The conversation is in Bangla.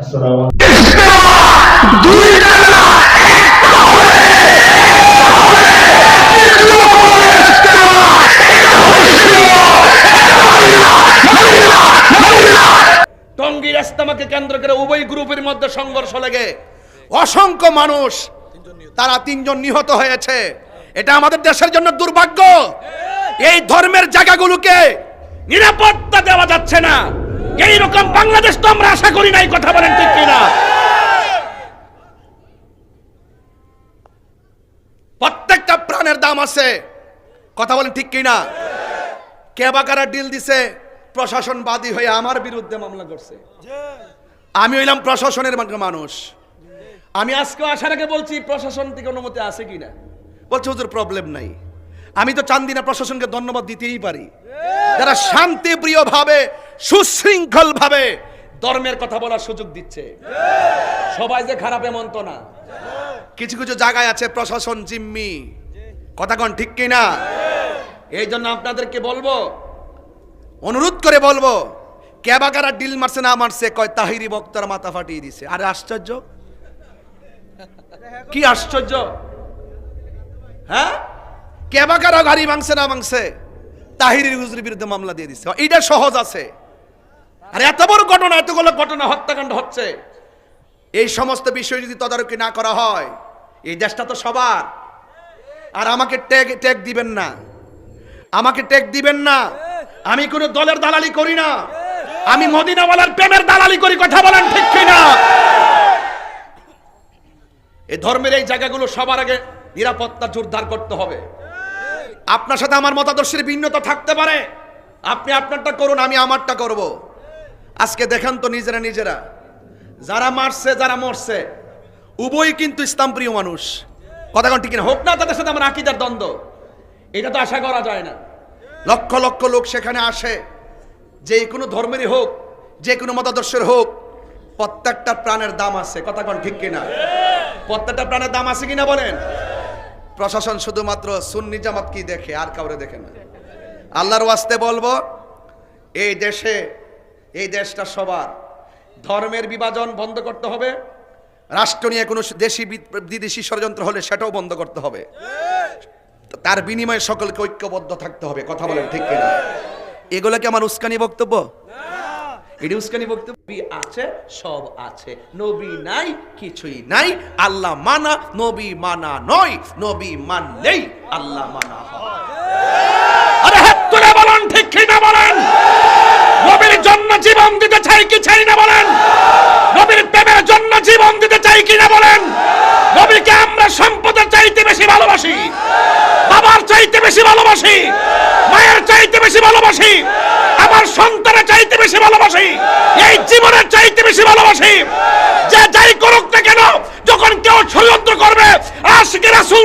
আসসালামু ইস্তেমাকে কেন্দ্র করে উভয় গ্রুপের মধ্যে সংঘর্ষ লেগে অসংখ্য মানুষ, তারা তিনজন নিহত হয়েছে। এটা আমাদের দেশের জন্য দুর্ভাগ্য। এই ধর্মের জায়গাগুলোকে নিরাপত্তা দেওয়া যাচ্ছে না। এই রকম বাংলাদেশ তো আমরা আশা করি নাই, কথা বলেন ঠিক কিনা? প্রত্যেকটা প্রাণের দাম আছে, কথা বলেন ঠিক কিনা? কে বা কারা ডিল দিছে? প্রশাসন বাদী হয়ে আমার বিরুদ্ধে মামলা করছে। আমি হইলাম প্রশাসনের মান- মানুষ। আমি আজকে আসার আগে বলছি, প্রশাসন থেকে অনুমতি আছে কিনা? বলছে, হুজুর প্রবলেম নাই। আমি তো চান্দিনা প্রশাসনকে ধন্যবাদ দিতেই পারি। যারা শান্তিপ্রিয় ভাবে সুশৃঙ্খল ভাবে ধর্মের কথা বলার সুযোগ দিচ্ছে। সবাই যে খারাপ এমন তো না। কিছু কিছু জায়গায় আছে প্রশাসন জিম্মি। কথা কন ঠিক কিনা? এই জন্য আপনাদেরকে বলব, অনুরোধ করে বলব ক্যাবাকারা ডিল মারছে না মারছে, কয় তাহিরি বক্তার মাথা ফাটিয়ে দিছে। আরে আশ্চর্য। কি আশ্চর্য? হ্যাঁ? ক্যাবাকারা গাড়ি মাংসে না মাংসে তাহিরি হুজুরের বিরুদ্ধে মামলা দিয়ে দিচ্ছে এইটা সহজ আছে। আর এত বড় ঘটনা, এতগুলো ঘটনা হত্যাকাণ্ড হচ্ছে। এই সমস্ত বিষয় যদি তদারকি না করা হয়, এই দেশটা তো সবার। আর আমাকে ট্যাগ ট্যাগ দিবেন না। আমাকে ট্যাগ দিবেন না। আমি কোনো দলের দালালি করি না। আমি মদিনাওয়ালার প্রেমের দালালি করি, কথা বলেন ঠিক কিনা? এই ধর্মের এই জায়গাগুলো সবার আগে নিরাপত্তা জোরদার করতে হবে। আপনার সাথে আমার মতাদর্শের ভিন্নতা থাকতে পারে। আপনি আপনারটা করুন, আমি আমারটা করব। আজকে দেখেন তো নিজেরা নিজেরা। যারা মারছে, যারা মরছে উভয় কিন্তু ইসলাম প্রিয় মানুষ। কথা কোন ঠিক না হোক না, তাদের সাথে আমার আকিদার দ্বন্দ্ব। এটা তো আশা করা যায় না। লক্ষ লক্ষ লোক সেখানে আসে। যে কোনো ধর্মেরই হোক, যে কোনো মতাদর্শের হোক, প্রত্যেকটা প্রাণের দাম আছে। কথা কোন ঠিক কিনা? প্রত্যেকটা প্রাণের দাম আছে কিনা বলেন? প্রশাসন শুধুমাত্র সুন্নি কি দেখে, আর কাউরে দেখে না। আল্লাহর ওয়াস্তে বলব, এই দেশে, এই দেশটা সবার। ধর্মের বিভাজন বন্ধ করতে হবে। রাষ্ট্র নিয়ে কোনো দেশি বিদেশি ষড়যন্ত্র হলে সেটাও বন্ধ করতে হবে। তার বিনিময়ে সকলকে ঐক্যবদ্ধ থাকতে হবে, কথা বলেন ঠিক কিনা। এগুলো কি আমার উস্কানি বক্তব্য? এটি বক্তব্য আছে, সব আছে। নবী নাই, কিছুই নাই। আল্লাহ মানা, নবী মানা নয়, নবী মানলেই আল্লাহ মানা হয়। আরে হাত তুলে বলেন, ঠিক কিনা বলেন? নবীর জন্য জীবন দিতে চাই কি চাই না বলেন? নবীর প্রেমের জন্য জীবন দিতে চাই কি না বলেন? নবীকে আমরা সম্পদের চাইতে বেশি ভালোবাসি। বাবার চাইতে বেশি ভালোবাসি। মায়ের চাইতে বেশি ভালোবাসি। আমার সন্তানের চাইতে বেশি ভালোবাসি। এই জীবনের চাইতে বেশি ভালোবাসি। যে যাই করুক না কেন, যখন কেউ ষড়যন্ত্র করবে আজকে রাসূল